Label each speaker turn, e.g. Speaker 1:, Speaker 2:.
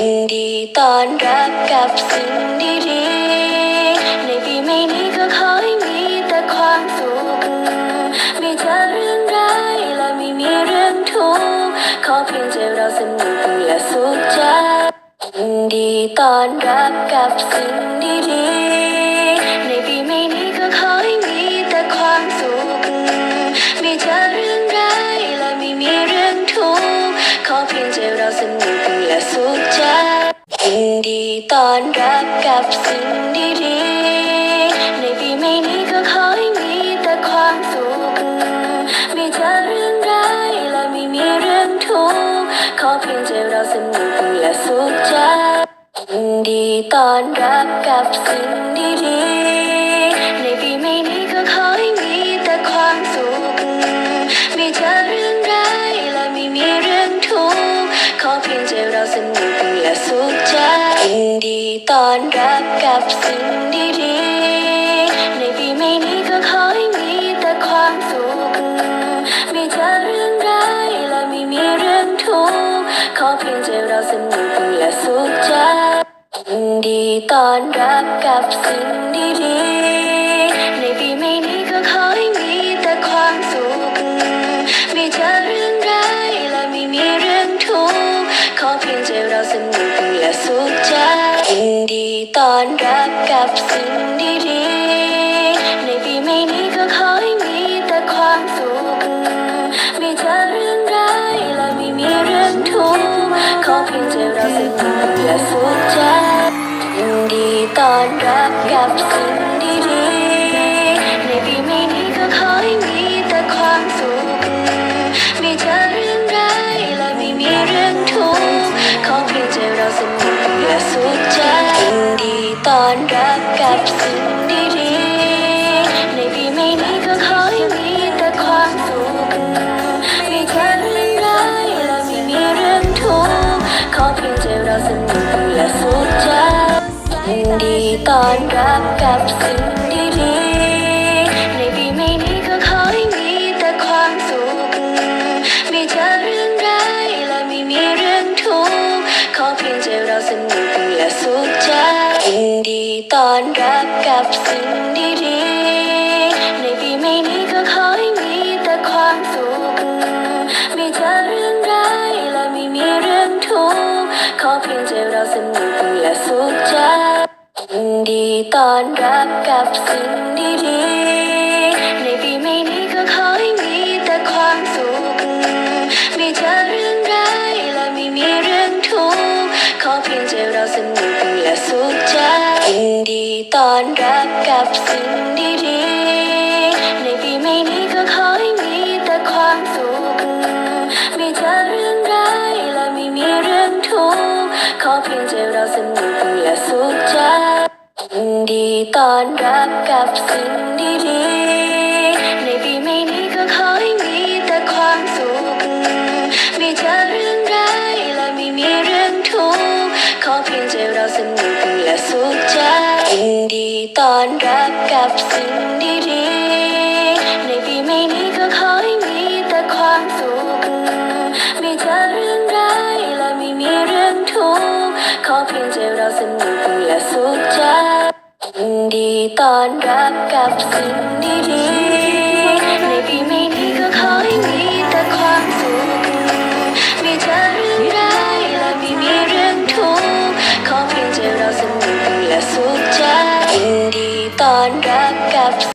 Speaker 1: ยินดีต้อนรับกับสิ่งดีๆ ในปีใหม่นี้ก็ขอให้มีแต่ความสุข ไม่เจอเรื่องร้ายและไม่มีเรื่องทุกข์ ขอเพียงใจเราสนุกและสุขใจยินดีต้อนรับกับสิ่งดีๆ ยินดีต้อนรับกับสิ่งดีๆ ในปีใหม่นี้ก็ขอให้มีแต่ความสุข ไม่เจอเรื่องร้ายและไม่มีเรื่องทุกข์ ขอเพียงใจเราสนุกและสุขใจยินดีต้อนรับกับสิ่งดีๆ ตอนรับกับสิ่งดีๆ ในปีใหม่นี้ก็ขอให้มีแต่ความสุขไม่เจอเรื่องร้ายและไม่มีเรื่องทุกข์ขอเพียงใจเราสนุกและสุขใจยินดีตอนรับกับสิ่งดีๆ ในปีใหม่นี้ก็ขอให้มีแต่ความสุขไม่เจอเรื่องร้ายและไม่มีเรื่องทุกข์ขอเพียงใจเราสนุกและสุขใจ ต้อนรับกับสิ่งดีๆ ในปีใหม่นี้ก็ขอให้มีแต่ความสุขไม่เจอเรื่องร้ายและไม่มีเรื่องทุกข์ขอเพียงเจอเราสนุกและสุขใจยินดีต้อนรับกับสิ่ง อนรับกับสิ่งดีๆ ในปีใหม่นี้ก็ขอให้มีแต่ความสุขมีแค่เรื่องร้ายและไม่มีเรื่องทุกข์ขอเพียงใจเราสนุกและสุขใจยินดีตอนรับกับสิ่งดีๆ ดีต้อนรับกับสิ่งดีๆ ในปีใหม่นี้ก็ขอให้มีแต่ความสุข ไม่เจอเรื่องร้ายและไม่มีเรื่องทุกข์ขอเพียงใจเราสนุกและสุขใจยินดีต้อนรับกับสิ่งดีๆ ตอนรับกับสิ่งดีๆ ในปีใหม่นี้ก็ขอให้มีแต่ความสุขไม่เจอเรื่องร้ายและไม่มีเรื่องทุกข์ขอเพียงใจเราสนุกและสุขใจดีตอนรับกับสิ่งดีๆ ในปีใหม่นี้ ตอนรับกับสิ่งดีๆ ในปีไม่นี้ก็ขอให้มีแต่ความสุขไม่เจอเรื่องร้ายและไม่มีเรื่องทุกข์ขอเพียงใจเราสนุกและสุขใจดีตอนรับกับสิ่งดีๆ